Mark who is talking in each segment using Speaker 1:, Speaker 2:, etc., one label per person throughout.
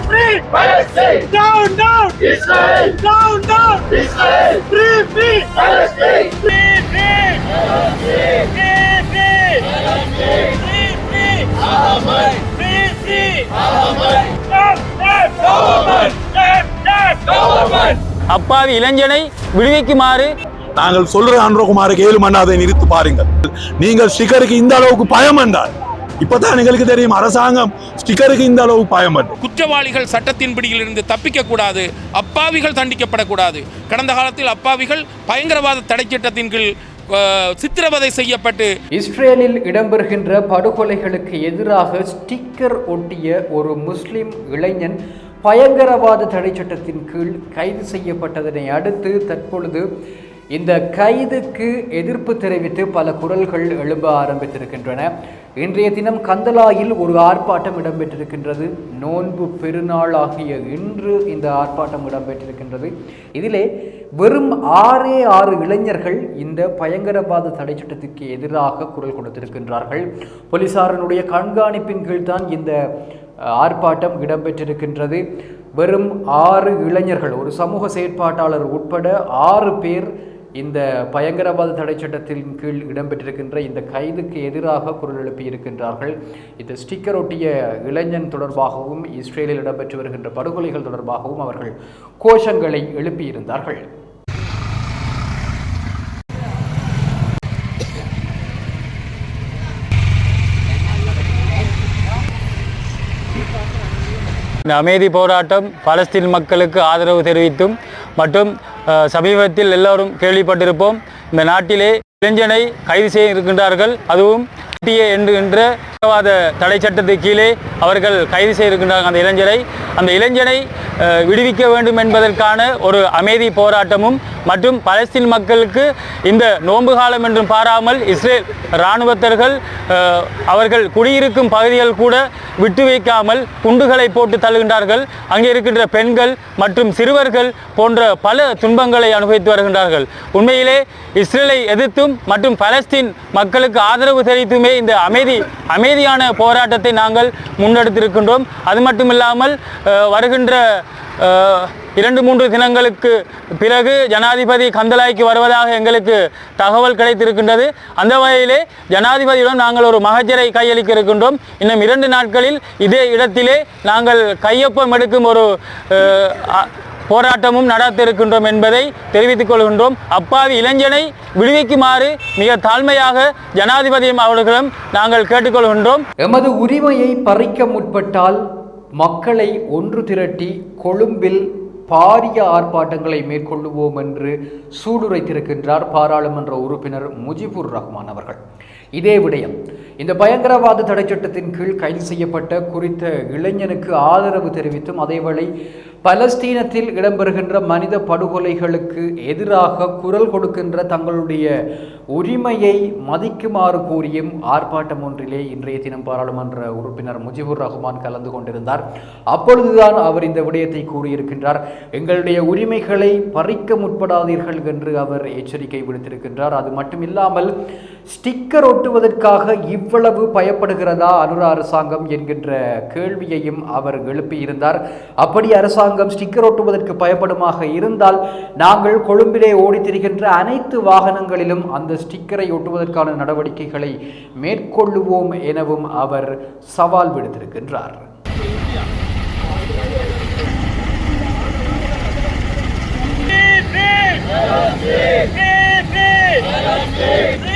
Speaker 1: free!
Speaker 2: Palestine!
Speaker 1: Down, down!
Speaker 2: Israel!
Speaker 1: Down, down!
Speaker 2: Israel!
Speaker 1: Free, free!
Speaker 2: Palestine!
Speaker 1: Free, free! Free, free! Free, free! Free, free! Stop, stop!
Speaker 2: Government!
Speaker 1: Stop, stop!
Speaker 2: Government!
Speaker 3: அப்பாவி இளைஞனை விடுவிக்குமாறு
Speaker 4: நாங்கள் சொல்ற அன்றகுமாருக்கு ஏழு மணி அதை நிறுத்து பாருங்கள் நீங்கள் ஸ்டிக்கருக்கு இந்த அளவுக்கு பயம் என்றால் இப்பதான் எங்களுக்கு தெரியும் அரசாங்கம் ஸ்டிக்கருக்கு இந்த அளவு பயம் என்று
Speaker 5: குற்றவாளிகள் சட்டத்தின் பிடியிலிருந்து தப்பிக்க கூடாது அப்பாவிகள் தண்டிக்கப்படக்கூடாது. கடந்த காலத்தில் அப்பாவிகள் பயங்கரவாத தடை சட்டத்தின் கீழ் சித்திரவதை செய்யப்பட்டு
Speaker 6: இஸ்ரேலில் இடம்பெறுகின்ற படுகொலைகளுக்கு எதிராக ஸ்டிக்கர் ஒட்டிய ஒரு முஸ்லிம் இளைஞன் பயங்கரவாத தடை சட்டத்தின் கீழ் கைது செய்யப்பட்டதனை அடுத்து தற்பொழுது இந்த கைதுக்கு எதிர்ப்பு தெரிவித்து பல குரல்கள் எழும்ப ஆரம்பித்திருக்கின்றன. இன்றைய தினம் கந்தலாயில் ஒரு ஆர்ப்பாட்டம் இடம்பெற்றிருக்கின்றது. நோன்பு பெருநாள் ஆகிய இன்று இந்த ஆர்ப்பாட்டம் இடம்பெற்றிருக்கின்றது. இதிலே வெறும் ஆறே ஆறு இளைஞர்கள் இந்த பயங்கரவாத தடை சட்டத்திற்கு எதிராக குரல் கொடுத்திருக்கின்றார்கள். போலீசாரினுடைய கண்காணிப்பின் கீழ் தான் இந்த ஆர்ப்பாட்டம் இடம்பெற்றிருக்கின்றது. வெறும் ஆறு இளைஞர்கள் ஒரு சமூக செயற்பாட்டாளர் உட்பட ஆறு பேர் இந்த பயங்கரவாத தடை சட்டத்தின் கீழ் இடம்பெற்றிருக்கின்ற இந்த கைதுக்கு எதிராக குரல் எழுப்பியிருக்கின்றார்கள் இந்த ஸ்டிக்கர் ஒட்டிய இளைஞன் தொடர்பாகவும் இஸ்ரேலில் இடம்பெற்று வருகின்ற படுகொலைகள் தொடர்பாகவும் அவர்கள் கோஷங்களை எழுப்பியிருந்தார்கள்
Speaker 3: இந்த அமைதி போராட்டம் பலஸ்தீன் மக்களுக்கு ஆதரவு தெரிவித்தும் மற்றும் சமீபத்தில் எல்லோரும் கேள்விப்பட்டிருப்போம். இந்த நாட்டிலே இளைஞனை கைது செய்ய இருக்கின்றார்கள். அதுவும் டிஏ என்கின்ற தீவிரவாத தடை சட்டத்துக்கு கீழே அவர்கள் கைது செய்திருக்கின்றார்கள் அந்த இளைஞரை. அந்த இளைஞனை விடுவிக்க வேண்டும் என்பதற்கான ஒரு அமைதி போராட்டமும் மற்றும் பலஸ்தீன் மக்களுக்கு இந்த நோன்பு காலம் என்றும் பாராமல் இஸ்ரேல் இராணுவத்தர்கள் அவர்கள் குடியிருக்கும் பகுதிகள் கூட விட்டு வைக்காமல் குண்டுகளை போட்டு தள்ளுகின்றார்கள். அங்கே இருக்கின்ற பெண்கள் மற்றும் சிறுவர்கள் போன்ற பல துன்பங்களை அனுபவித்து வருகின்றார்கள். உண்மையிலே இஸ்ரேலை எதிர்த்தும் மற்றும் பலஸ்தீன் மக்களுக்கு ஆதரவு தெரிவித்துமே இந்த அமைதி அமைதியான போராட்டத்தை நாங்கள் முன்னெடுத்திருக்கின்றோம். அது மட்டும் இல்லாமல் வருகின்ற இரண்டு மூன்று தினங்களுக்கு பிறகு ஜனாதிபதி கந்தலாய்க்கு வருவதாக எங்களுக்கு தகவல் கிடைத்திருக்கின்றது. அந்த வகையிலே ஜனாதிபதியிடம் நாங்கள் ஒரு மகஜரை கையளிக்க இருக்கின்றோம். இன்னும் இரண்டு நாட்களில் இதே இடத்திலே நாங்கள் கையொப்பம் எடுக்கும் ஒரு போராட்டமும் நடத்த இருக்கின்றோம் என்பதை தெரிவித்துக் கொள்கின்றோம். அப்பாவி இளைஞனை விடுவிக்குமாறு மிக தாழ்மையாக ஜனாதிபதியும் அவர்களிடம் நாங்கள் கேட்டுக்கொள்கின்றோம்.
Speaker 6: எமது உரிமையை பறிக்க முற்பட்டால் மக்களை ஒன்று திரட்டி கொழும்பில் பாரிய ஆர்ப்பாட்டங்களை மேற்கொள்ளுவோம் என்று சூடுரைத்திருக்கின்றார் பாராளுமன்ற உறுப்பினர் முஜிபுர் ரஹ்மான் அவர்கள். இதே விடயம் இந்த பயங்கரவாத தடை சட்டத்தின் கீழ் கைது செய்யப்பட்ட குறித்த இளைஞனுக்கு ஆதரவு தெரிவித்தும் அதேவேளை பலஸ்தீனத்தில் இடம்பெறுகின்ற மனித படுகொலைகளுக்கு எதிராக குரல் கொடுக்கின்ற தங்களுடைய உரிமையை மதிக்குமாறு கூறியும் ஆர்ப்பாட்டம் ஒன்றிலே இன்றைய தினம் பாராளுமன்ற உறுப்பினர் முஜிபுர் ரஹ்மான் கலந்து கொண்டிருந்தார். அப்பொழுதுதான் அவர் இந்த விடயத்தை கூறியிருக்கின்றார். எங்களுடைய உரிமைகளை பறிக்க முற்படாதீர்கள் என்று அவர் எச்சரிக்கை விடுத்திருக்கின்றார். அது மட்டுமில்லாமல் ஸ்டிக்கர் ஒட்டுவதற்காக இவ்வளவு பயப்படுகிறதா அனுரா அரசாங்கம் என்கின்ற கேள்வியையும் அவர் எழுப்பியிருந்தார் அப்படி அரசாங்கம் ஸ்டிக்கர் ஒட்டுவதற்கு பயப்படுமாக இருந்தால் நாங்கள் கொழும்பிலே ஓடி திரிகின்ற அனைத்து வாகனங்களிலும் அந்த ஸ்டிக்கரை ஒட்டுவதற்கான நடவடிக்கைகளை மேற்கொள்ளுவோம் எனவும் அவர் சவால் விடுத்திருக்கின்றார்
Speaker 2: Yeah.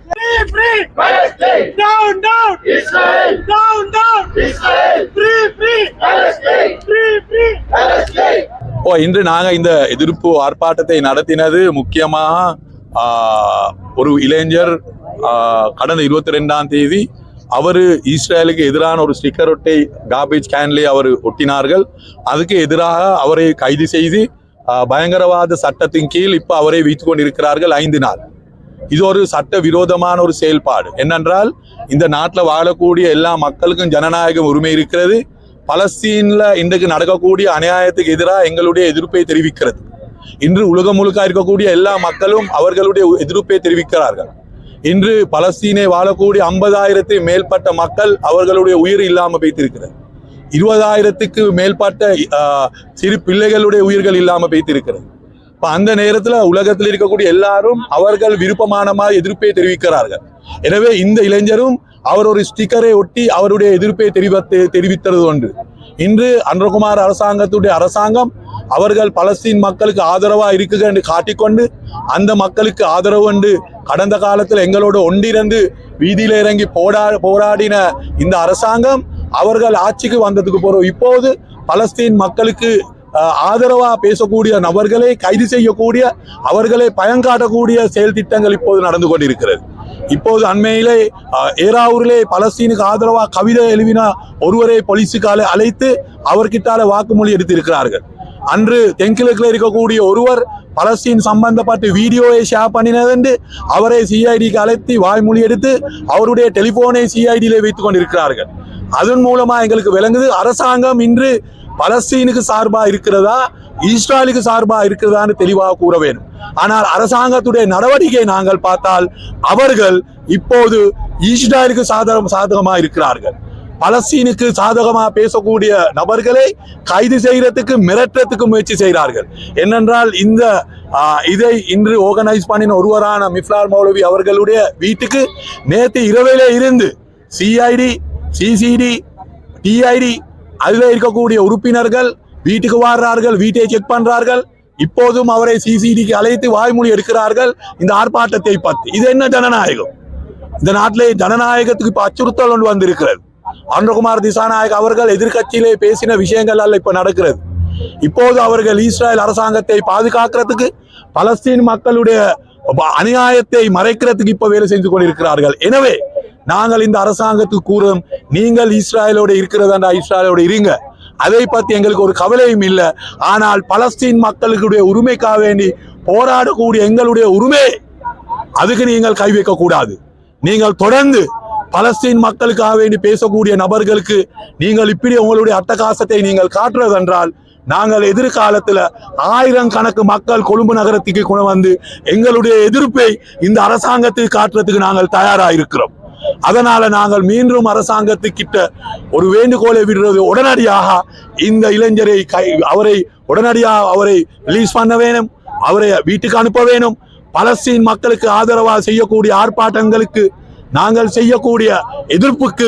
Speaker 4: அப்போ இன்று நாங்கள் இந்த எதிர்ப்பு ஆர்ப்பாட்டத்தை நடத்தினது முக்கியமாக ஒரு இளைஞர் கடந்த இருபத்தி ரெண்டாம் தேதி அவர் இஸ்ரேலுக்கு எதிரான ஒரு ஸ்டிக்கர் ஒட்டை காபேஜ் கேன்லே அவர் ஒட்டினார்கள். அதுக்கு எதிராக அவரை கைது செய்து பயங்கரவாத சட்டத்தின் கீழ் இப்போ அவரை வைத்து கொண்டிருக்கிறார்கள் ஐந்து நாள். இது ஒரு சட்ட விரோதமான ஒரு செயல்பாடு. என்னென்றால் இந்த நாட்டில் வாழக்கூடிய எல்லா மக்களுக்கும் ஜனநாயக உரிமை இருக்கிறது. பலஸ்தீன்ல இன்றைக்கு நடக்கக்கூடிய அநியாயத்துக்கு எதிராக எங்களுடைய எதிர்ப்பை தெரிவிக்கிறது. இன்று உலகம் முழுக்க இருக்கக்கூடிய எல்லா மக்களும் அவர்களுடைய எதிர்ப்பை தெரிவிக்கிறார்கள். இன்று பலஸ்தீனை வாழக்கூடிய ஐம்பதாயிரத்தை மேற்பட்ட மக்கள் அவர்களுடைய உயிர் இல்லாமல் வைத்திருக்கிறது இருபதாயிரத்துக்கு மேற்பட்ட ஆஹ், சிறு பிள்ளைகளுடைய உயிர்கள் இல்லாமல் வைத்திருக்கிறது இப்ப அந்த நேரத்துல உலகத்தில் இருக்கக்கூடிய எல்லாரும் அவர்கள் விருப்பமானமாக எதிர்ப்பை தெரிவிக்கிறார்கள். எனவே இந்த இளைஞரும் அவர் ஒரு ஸ்டிக்கரை ஒட்டி அவருடைய எதிர்ப்பை தெரிவித்து தெரிவித்தது ஒன்று இன்று அன்றகுமார் அரசாங்கத்துடைய அரசாங்கம் அவர்கள் பலஸ்தீன் மக்களுக்கு ஆதரவாக இருக்குது என்று காட்டிக்கொண்டு அந்த மக்களுக்கு ஆதரவு என்று கடந்த காலத்தில் எங்களோட ஒன்றிருந்து வீதியில் இறங்கி போரா போராடின இந்த அரசாங்கம் அவர்கள் ஆட்சிக்கு வந்ததுக்கு போகிறோம் இப்போது பலஸ்தீன் மக்களுக்கு ஆதரவாக பேசக்கூடிய நபர்களை கைது செய்யக்கூடிய அவர்களை பயங்காட்டக்கூடிய செயல் திட்டங்கள் இப்போது நடந்து கொண்டிருக்கிறது. இப்போது அண்மையிலே அஹ், ஏறாவூரிலே பலஸ்தீனுக்கு ஆதரவாக கவிதை எழுவினா ஒருவரை போலீஸுக்கால அழைத்து அவர்கிட்டால வாக்குமொழி எடுத்திருக்கிறார்கள். அன்று தென்கிழக்கில் இருக்கக்கூடிய ஒருவர் பலஸ்தீன் சம்பந்தப்பட்டு வீடியோவை ஷேர் பண்ணினதென்று அவரை சிஐடிக்கு அழைத்து வாய்மொழி எடுத்து அவருடைய டெலிபோனை சிஐடியிலே வைத்துக் கொண்டிருக்கிறார்கள். அதன் மூலமா எங்களுக்கு விளங்குது அரசாங்கம் இன்று பலஸ்தீனுக்கு சார்பாக இருக்கிறதா? இஸ்ராயலுக்கு சார்பாக இருக்கிறதான்னு தெளிவாக கூற வேண்டும். ஆனால் அரசாங்கத்துடைய நடவடிக்கையை நாங்கள் பார்த்தால் அவர்கள் இப்போது இஸ்ராயலுக்கு சாதகம் சாதகமாக இருக்கிறார்கள். பலஸ்தீனுக்கு சாதகமாக பேசக்கூடிய நபர்களை கைது செய்யறதுக்கு மிரட்டுறதுக்கு முயற்சி செய்கிறார்கள். என்னென்றால் இந்த இதை இன்று ஆர்கனைஸ் பண்ணின ஒருவரான மிஃப்லார் மௌலவி அவர்களுடைய வீட்டுக்கு நேற்று இரவிலே இருந்து சிஐடி சிசிடி டிஐடி அதில் இருக்கக்கூடிய உறுப்பினர்கள் வீட்டுக்கு வாடுறார்கள் வீட்டை செக் பண்றார்கள். இப்போதும் அவரை சிசிடிக்கு அழைத்து வாய்மொழி எடுக்கிறார்கள். இந்த ஆர்ப்பாட்டத்தை பார்த்து இது என்ன ஜனநாயகம்? இந்த நாட்டிலே ஜனநாயகத்துக்கு இப்ப அச்சுறுத்தல் ஒன்று வந்திருக்கிறது. அன்றகுமார் திசாநாயக் அவர்கள் எதிர்கட்சியிலே பேசின விஷயங்கள் அல்ல இப்ப நடக்கிறது. இப்போது அவர்கள் இஸ்ரேல் அரசாங்கத்தை பாதுகாக்கிறதுக்கு பலஸ்தீன் மக்களுடைய அநியாயத்தை மறைக்கிறதுக்கு இப்ப வேலை செஞ்சு கொண்டிருக்கிறார்கள். எனவே நாங்கள் இந்த அரசாங்கத்துக்கு கூறும் நீங்கள் இஸ்ராயலோட இருக்கிறதாண்டா இஸ்ராயலோட இருங்க. அதை பத்தி எங்களுக்கு ஒரு கவலையும் இல்லை. ஆனால் பலஸ்தீன் மக்களுடைய உரிமைக்காக வேண்டி போராடக்கூடிய எங்களுடைய உரிமை அதுக்கு நீங்கள் கை வைக்க கூடாது நீங்கள் தொடர்ந்து பலஸ்தீன் மக்களுக்காக வேண்டி பேசக்கூடிய நபர்களுக்கு நீங்கள் இப்படி உங்களுடைய அட்டகாசத்தை நீங்கள் காட்டுறதென்றால் நாங்கள் எதிர்காலத்துல ஆயிரம் கணக்கு மக்கள் கொழும்பு நகரத்துக்கு கொண்டு வந்து எங்களுடைய எதிர்ப்பை இந்த அரசாங்கத்துக்கு காட்டுறதுக்கு நாங்கள் தயாராக இருக்கிறோம். அதனால நாங்கள் மீண்டும் அரசாங்கத்துக்கிட்ட ஒரு வேண்டுகோளை விடுறது உடனடியாக இந்த இளைஞரை கை அவரை உடனடியாக அவரை ரிலீஸ் பண்ண வேணும் அவரை வீட்டுக்கு அனுப்ப வேணும். பலஸ்தீன் மக்களுக்கு ஆதரவாக செய்யக்கூடிய ஆர்ப்பாட்டங்களுக்கு நாங்கள் செய்யக்கூடிய எதிர்ப்புக்கு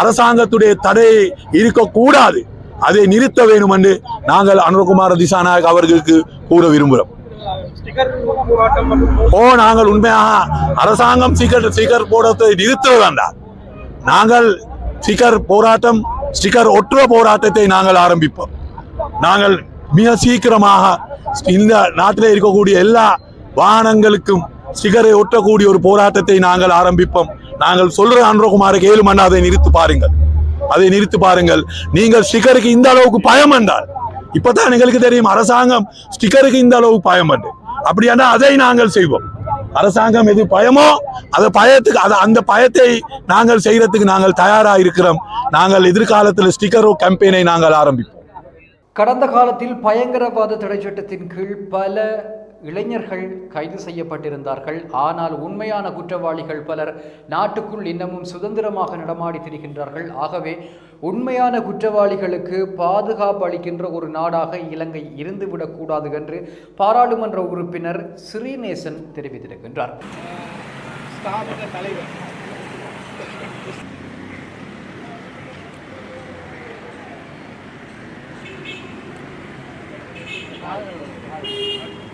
Speaker 4: அரசாங்கத்துடைய தடையை இருக்கக்கூடாது. அதை நிறுத்த வேண்டும் என்று நாங்கள் அனுரகுமார திசாநாயக் அவர்களுக்கு கூற விரும்புகிறோம். ஓ நாங்கள் உண்மையாக அரசாங்கம் ஸ்டிக்கர் ஸ்டிக்கர் போடுறதை நிறுத்த வேண்டாம் நாங்கள் ஸ்டிக்கர் போராட்டம் ஸ்டிக்கர் ஒற்ற போராட்டத்தை நாங்கள் ஆரம்பிப்போம். நாங்கள் மிக சீக்கிரமாக இந்த நாட்டில் இருக்கக்கூடிய எல்லா வாகனங்களுக்கும் ஸ்டிக்கரை ஒட்டக்கூடிய ஒரு போராட்டத்தை நாங்கள் ஆரம்பிப்போம். நாங்கள் சொல்ற அன்றகுமாருக்கு ஏழு அதை நிறுத்து பாருங்கள். அதை நிறுத்து பாருங்கள். நீங்கள் ஸ்டிக்கருக்கு இந்த அளவுக்கு பயம் என்றால் இப்பதான் எங்களுக்கு தெரியும் அரசாங்கம் ஸ்டிக்கருக்கு இந்த அளவு பயம் என்று அப்படியானா அதை நாங்கள் செய்வோம். அரசாங்கம் எது பயமோ அந்த பயத்துக்கு அதை அந்த பயத்தை நாங்கள் செய்யறதுக்கு நாங்கள் தயாராக இருக்கிறோம். நாங்கள் எதிர்காலத்தில் ஸ்டிக்கர் கேம்பெயினை நாங்கள் ஆரம்பிப்போம்.
Speaker 6: கடந்த காலத்தில் பயங்கரவாத தடை சட்டத்தின் கீழ் பல இளைஞர்கள் கைது செய்யப்பட்டிருந்தார்கள். ஆனால் உண்மையான குற்றவாளிகள் பலர் நாட்டுக்குள் இன்னமும் சுதந்திரமாக நடமாடி திரிகின்றார்கள். ஆகவே உண்மையான குற்றவாளிகளுக்கு பாதுகாப்பு அளிக்கின்ற ஒரு நாடாக இலங்கை இருந்துவிடக்கூடாது என்று பாராளுமன்ற உறுப்பினர் ஸ்ரீநேசன் தெரிவித்திருக்கின்றார்.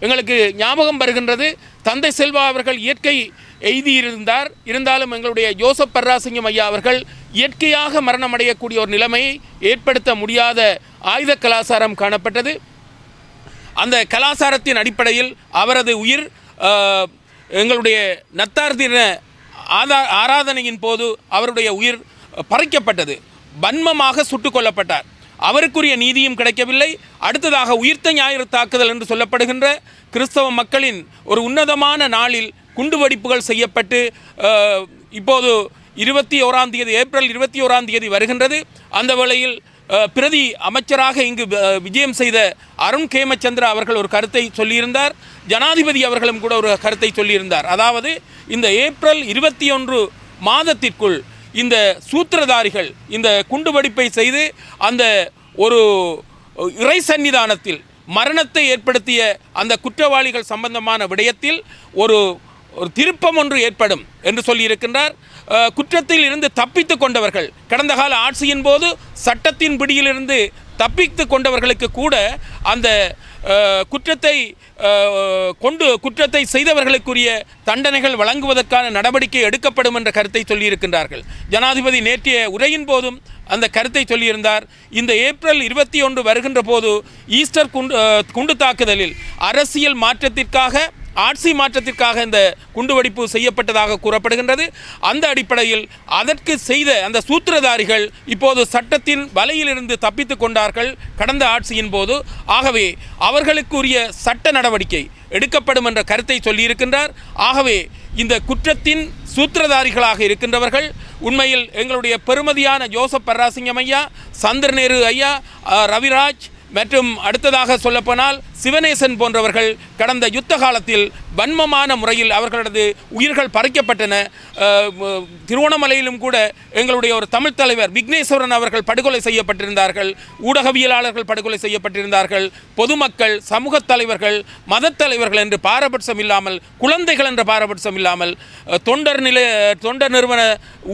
Speaker 5: எங்களுக்கு ஞாபகம் வருகின்றது தந்தை செல்வா அவர்கள் இயற்கை எய்தியிருந்தார். இருந்தாலும் எங்களுடைய ஜோசப் பர்ராசிங்கம் ஐயா அவர்கள் இயற்கையாக மரணமடையக்கூடிய ஒரு நிலைமையை ஏற்படுத்த முடியாத ஆயுத கலாச்சாரம் காணப்பட்டது. அந்த கலாச்சாரத்தின் அடிப்படையில் அவரது உயிர் எங்களுடைய நத்தார் தின ஆதா ஆராதனையின் போது அவருடைய உயிர் பறிக்கப்பட்டது. வன்மமாக சுட்டுக் கொல்லப்பட்டார். அவருக்குரிய நீதியும் கிடைக்கவில்லை. அடுத்ததாக உயிர்த்த ஞாயிறு தாக்குதல் என்று சொல்லப்படுகின்ற கிறிஸ்தவ மக்களின் ஒரு உன்னதமான நாளில் குண்டுவெடிப்புகள் செய்யப்பட்டு இப்போது இருபத்தி ஓராம் தேதி ஏப்ரல் இருபத்தி ஓராம் தேதி வருகின்றது. அந்த வேளையில் பிரதி அமைச்சராக இங்கு விஜயம் செய்த அருண் கேமச்சந்திரா அவர்கள் ஒரு கருத்தை சொல்லியிருந்தார். ஜனாதிபதி அவர்களும் கூட ஒரு கருத்தை சொல்லியிருந்தார். அதாவது இந்த ஏப்ரல் இருபத்தி ஒன்று மாதத்திற்குள் இந்த சூத்திரதாரிகள் இந்த குண்டுவெடிப்பை செய்து அந்த ஒரு இறை சன்னிதானத்தில் மரணத்தை ஏற்படுத்திய அந்த குற்றவாளிகள் சம்பந்தமான விடயத்தில் ஒரு ஒரு திருப்பம் ஒன்று ஏற்படும் என்று சொல்லியிருக்கின்றார். குற்றத்தில் இருந்து தப்பித்து கொண்டவர்கள் கடந்த கால ஆட்சியின் போது சட்டத்தின் பிடியிலிருந்து தப்பித்து கொண்டவர்களுக்கு கூட அந்த குற்றத்தை கொண்டு குற்றத்தை செய்தவர்களுக்குரிய தண்டனைகள் வழங்குவதற்கான நடவடிக்கை எடுக்கப்படும் என்ற கருத்தை சொல்லியிருக்கின்றார்கள். ஜனாதிபதி நேற்றைய உரையின் போதும் அந்த கருத்தை சொல்லியிருந்தார். இந்த ஏப்ரல் இருபத்தி ஒன்று வருகின்ற போது ஈஸ்டர் குண்டு குண்டு தாக்குதலில் அரசியல் மாற்றத்திற்காக ஆட்சி மாற்றத்திற்காக இந்த குண்டுவெடிப்பு செய்யப்பட்டதாக கூறப்படுகின்றது. அந்த அடிப்படையில் அதற்கு செய்த அந்த சூத்திரதாரிகள் இப்போது சட்டத்தின் வலையிலிருந்து தப்பித்து கொண்டார்கள் கடந்த ஆட்சியின் போது. ஆகவே அவர்களுக்குரிய சட்ட நடவடிக்கை எடுக்கப்படும் என்ற கருத்தை சொல்லியிருக்கின்றார். ஆகவே இந்த குற்றத்தின் சூத்திரதாரிகளாக இருக்கின்றவர்கள் உண்மையில் எங்களுடைய பெருமதியான ஜோசப் பர்ராசிங்கம் ஐயா சந்திரநேரு ஐயா ரவிராஜ் மற்றும் அடுத்ததாக சொல்லப்போனால் சிவனேசன் போன்றவர்கள் கடந்த யுத்த காலத்தில் வன்மமான முறையில் அவர்களது உயிர்கள் பறிக்கப்பட்டன. திருவோணமலையிலும் கூட எங்களுடைய ஒரு தமிழ் தலைவர் விக்னேஸ்வரன் அவர்கள் படுகொலை செய்யப்பட்டிருந்தார்கள். ஊடகவியலாளர்கள் படுகொலை செய்யப்பட்டிருந்தார்கள். பொதுமக்கள் சமூக தலைவர்கள் மதத் தலைவர்கள் என்று பாரபட்சம் இல்லாமல் குழந்தைகள் என்ற பாரபட்சம் இல்லாமல் தொண்டர் நிலை தொண்டர் நிறுவன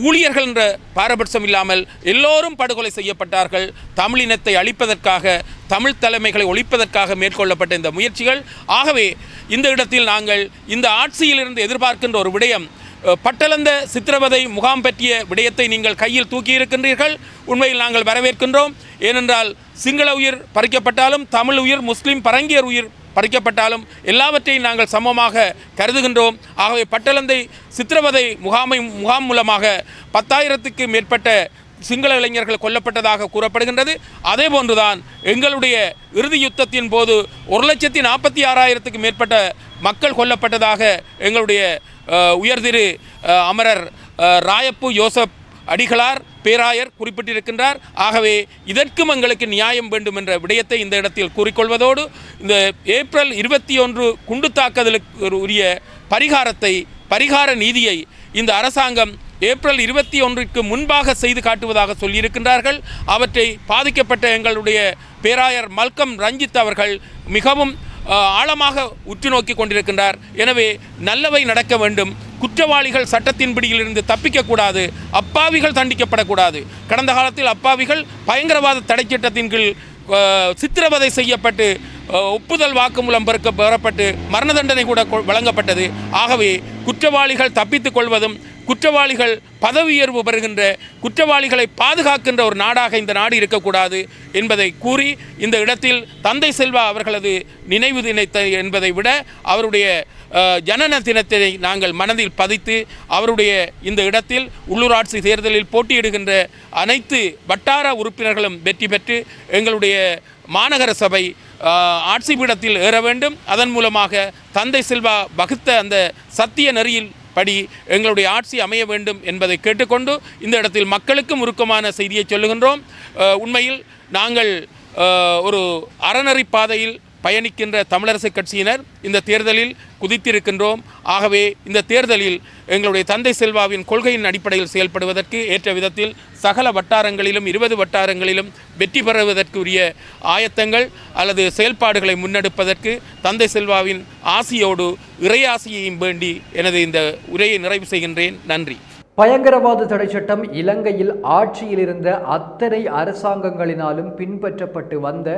Speaker 5: ஊழியர்கள் என்ற பாரபட்சம் இல்லாமல் எல்லோரும் படுகொலை செய்யப்பட்டார்கள். தமிழினத்தை அழிப்பதற்காக தமிழ் தலைமைகளை ஒழிப்பதற்காக மேற்கொள்ளப்பட்ட இந்த முயற்சிகள். ஆகவே இந்த இடத்தில் நாங்கள் இந்த ஆட்சியிலிருந்து எதிர்பார்க்கின்ற ஒரு விடயம் பட்டளந்த சித்திரவதை முகாம் பற்றிய விடயத்தை நீங்கள் கையில் தூக்கி இருக்கின்றீர்கள் உண்மையில் நாங்கள் வரவேற்கின்றோம். ஏனென்றால் சிங்கள உயிர் பறிக்கப்பட்டாலும் தமிழ் உயிர் முஸ்லீம் பரங்கியர் உயிர் பறிக்கப்பட்டாலும் எல்லாவற்றையும் நாங்கள் சமமாக கருதுகின்றோம். ஆகவே பட்டளந்தை சித்திரவதை முகாமை முகாம் மூலமாக பத்தாயிரத்துக்கு மேற்பட்ட சிங்கள இளைஞர்கள் கொல்லப்பட்டதாக கூறப்படுகின்றது. அதே போன்றுதான் எங்களுடைய இறுதி யுத்தத்தின் போது ஒரு லட்சத்தி நாற்பத்தி ஆறாயிரத்துக்கு மேற்பட்ட மக்கள் கொல்லப்பட்டதாக எங்களுடைய உயர்திரு அமரர் ராயப்பு யோசப் அடிகளார் பேராயர் குறிப்பிட்டிருக்கின்றார். ஆகவே இதற்கும் எங்களுக்கு நியாயம் வேண்டும் என்ற விடயத்தை இந்த இடத்தில் கூறிக்கொள்வதோடு இந்த ஏப்ரல் இருபத்தி ஒன்று குண்டு தாக்குதலுக்கு உரிய பரிகாரத்தை பரிகார நீதியை இந்த அரசாங்கம் ஏப்ரல் இருபத்தி ஒன்றிற்கு முன்பாக செய்து காட்டுவதாக சொல்லியிருக்கின்றார்கள். அவற்றை பாதிக்கப்பட்ட எங்களுடைய பேராயர் மல்கம் ரஞ்சித் அவர்கள் மிகவும் ஆழமாக உற்று நோக்கி கொண்டிருக்கின்றார். எனவே நல்லவை நடக்க வேண்டும். குற்றவாளிகள் சட்டத்தின் பிடியிலிருந்து தப்பிக்கக்கூடாது. அப்பாவிகள் தண்டிக்கப்படக்கூடாது. கடந்த காலத்தில் அப்பாவிகள் பயங்கரவாத தடைச்சட்டத்தின் கீழ் சித்திரவதை செய்யப்பட்டு ஒப்புதல் வாக்குமூலம் பெறக்க பெறப்பட்டு மரண தண்டனை கூட கொ- வழங்கப்பட்டது. ஆகவே குற்றவாளிகள் தப்பித்துக் கொள்வதும் குற்றவாளிகள் பதவி உயர்வு பெறுகின்ற குற்றவாளிகளை பாதுகாக்கின்ற ஒரு நாடாக இந்த நாடு இருக்கக்கூடாது என்பதை கூறி இந்த இடத்தில் தந்தை செல்வா அவர்களது நினைவு தினத்தை என்பதை விட அவருடைய ஜனன தினத்தை நாங்கள் மனதில் பதித்து அவருடைய இந்த இடத்தில் உள்ளூராட்சி தேர்தலில் போட்டியிடுகின்ற அனைத்து வட்டார உறுப்பினர்களும் வெற்றி பெற்று எங்களுடைய மாநகர சபை ஆட்சி பீடத்தில் ஏற வேண்டும். அதன் மூலமாக தந்தை செல்வா வகுத்த அந்த சத்திய நெறியில் படி எங்களுடைய ஆட்சி அமைய வேண்டும் என்பதை கேட்டுக்கொண்டு இந்த இடத்தில் மக்களுக்கும் உருக்கமான செய்தியை சொல்லுகின்றோம். உண்மையில் நாங்கள் ஒரு அறநெறி பாதையில் பயணிக்கின்ற தமிழரசு கட்சியினர் இந்த தேர்தலில் குதித்திருக்கின்றோம். ஆகவே இந்த தேர்தலில் எங்களுடைய தந்தை செல்வாவின் கொள்கையின் அடிப்படையில் செயல்படுவதற்கு ஏற்ற விதத்தில் சகல வட்டாரங்களிலும் இருபது வட்டாரங்களிலும் வெற்றி பெறுவதற்குரிய ஆயத்தங்கள் அல்லது செயல்பாடுகளை முன்னெடுப்பதற்கு தந்தை செல்வாவின் ஆசியோடு இறையாசியையும் வேண்டி எனது இந்த உரையை நிறைவு செய்கின்றேன். நன்றி.
Speaker 6: பயங்கரவாத தடை சட்டம் இலங்கையில் ஆட்சியில் இருந்த அத்தனை அரசாங்கங்களினாலும் பின்பற்றப்பட்டு வந்த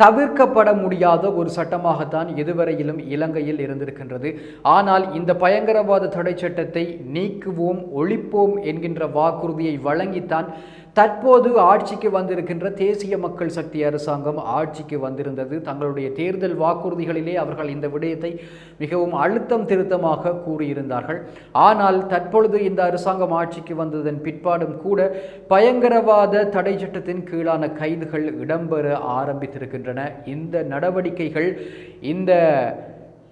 Speaker 6: தவிர்க்கப்பட முடியாத ஒரு சட்டமாகத்தான் இதுவரையிலும் இலங்கையில் இருந்திருக்கின்றது. ஆனால் இந்த பயங்கரவாத தடை சட்டத்தை நீக்குவோம் ஒழிப்போம் என்கின்ற வாக்குறுதியை வழங்கித்தான் தற்போது ஆட்சிக்கு வந்திருக்கின்ற தேசிய மக்கள் சக்தி அரசாங்கம் ஆட்சிக்கு வந்திருந்தது. தங்களுடைய தேர்தல் வாக்குறுதிகளிலே அவர்கள் இந்த விடயத்தை மிகவும் அழுத்தம் திருத்தமாக கூறியிருந்தார்கள். ஆனால் தற்பொழுது இந்த அரசாங்கம் ஆட்சிக்கு வந்ததன் பிற்பாடும் கூட பயங்கரவாத தடை சட்டத்தின் கீழான கைதுகள் இடம்பெற ஆரம்பித்திருக்கின்றன. இந்த நடவடிக்கைகள் இந்த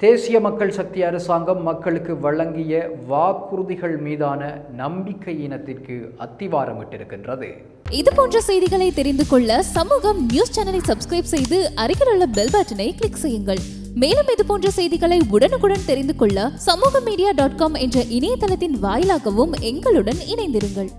Speaker 6: தேசிய மக்கள் சக்தி அரசாங்கம் மக்களுக்கு வழங்கிய வாக்குறுதிகள் மீதான நம்பிக்கை இனத்திற்கு அத்திவாரமிட்டிருக்கின்றது
Speaker 7: இது போன்ற செய்திகளை தெரிந்து கொள்ள சமூகம் நியூஸ் சேனலை சப்ஸ்கிரைப் செய்து அருகில் உள்ள பெல் பட்டனை கிளிக் செய்யுங்கள். மேலும் இது போன்ற செய்திகளை உடனுக்குடன் தெரிந்து கொள்ள சமூக மீடியா டாட் காம் என்ற இணையதளத்தின் வாயிலாகவும் எங்களுடன் இணைந்திருங்கள்.